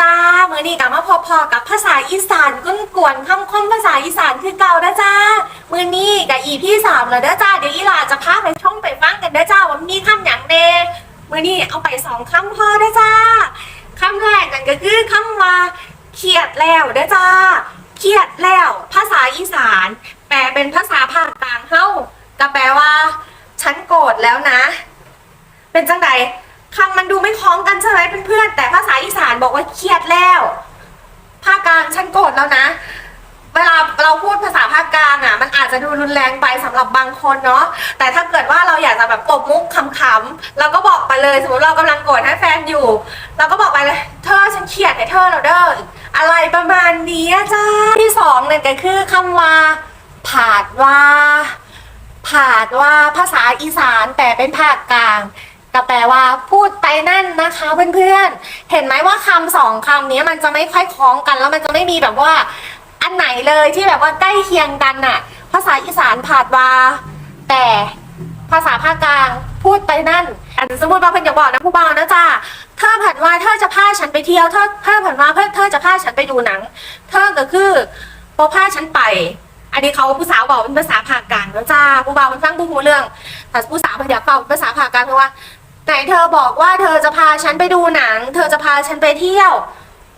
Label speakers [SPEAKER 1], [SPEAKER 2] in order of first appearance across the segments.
[SPEAKER 1] จ้ามือนี้กับมาพอๆกับภาษาอีสานก้นกวนคำคมภาษาอีสานคือเก่านะจ้ามือนี้กับอีพี่สามแล้วเด้อจ้าเดี๋ยวอีหลาจะพาไปช่องไปฟังกันเด้อจ้าว่ามีคำอย่างเน่มือนี้เอาไปสองคำพอเด้อจ้าคำแรกนั่นก็คือคำว่าเครียดแล้วเด้อจ้าเครียดแล้ว ภาษาอีสาน แปลเป็นภาษาภาคกลางเฮ้าก็แปลว่า ฉันโกรธแล้วนะ เป็นจังใดคำมันดูไม่คล้องกันใช่ไหมเพื่อนๆแต่ ฉันโกรธแล้วนะ เวลาเราพูดภาษาภาคกลางอะ มันอาจจะดูรุนแรงไปสำหรับบางคนเนาะ แต่ถ้าเกิดว่าเราอยากจะแบบตบมุกขำๆเราก็บอกไปเลย สมมติเรากำลังโกรธให้แฟนอยู่ เราก็บอกไปเลย เธอฉันเครียดให้เธอแล้วเด้อ อะไรประมาณนี้จ้า ที่สองเนี่ยก็คือคำว่า ผาดว่า ผาดว่าภาษาอีสานแต่เป็นภาคกลาง ก็แปลว่าพูดไปนั่นนะคะเพื่อนๆ เห็นไหมว่าคำสองคำนี้มันจะไม่ค่อยคล้องกัน แล้วมันจะไม่มีแบบว่า อันไหนเลยที่แบบว่าใกล้เคียงกันน่ะ ภาษาอีสานผาดวา แต่ภาษาภาคกลางพูดไปนั่นอันสมมติว่าเพื่อนอยากบอกนะผู้บ่าวนะจ้าเธอผัดว่าเธอจะพาฉันไปเที่ยวเธอเธอผัดว่าเพื่อเธอจะพาฉันไปดูหนัง เธอก็คือพอพาฉันไป อันนี้เขาผู้สาวบอกเป็นภาษาภาคกลางแล้วจ้าผู้บ่าวมันฟังผู้หูเรื่องแต่ผู้สาวมันอยากฟังภาษาภาคกลางเพราะว่า ไหนเธอบอกว่าเธอจะพาฉันไปดูหนัง เธอจะพาฉันไปเที่ยว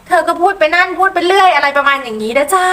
[SPEAKER 1] เธอก็พูดไปนั่นพูดไปเรื่อยอะไรประมาณอย่างนี้นะจ้า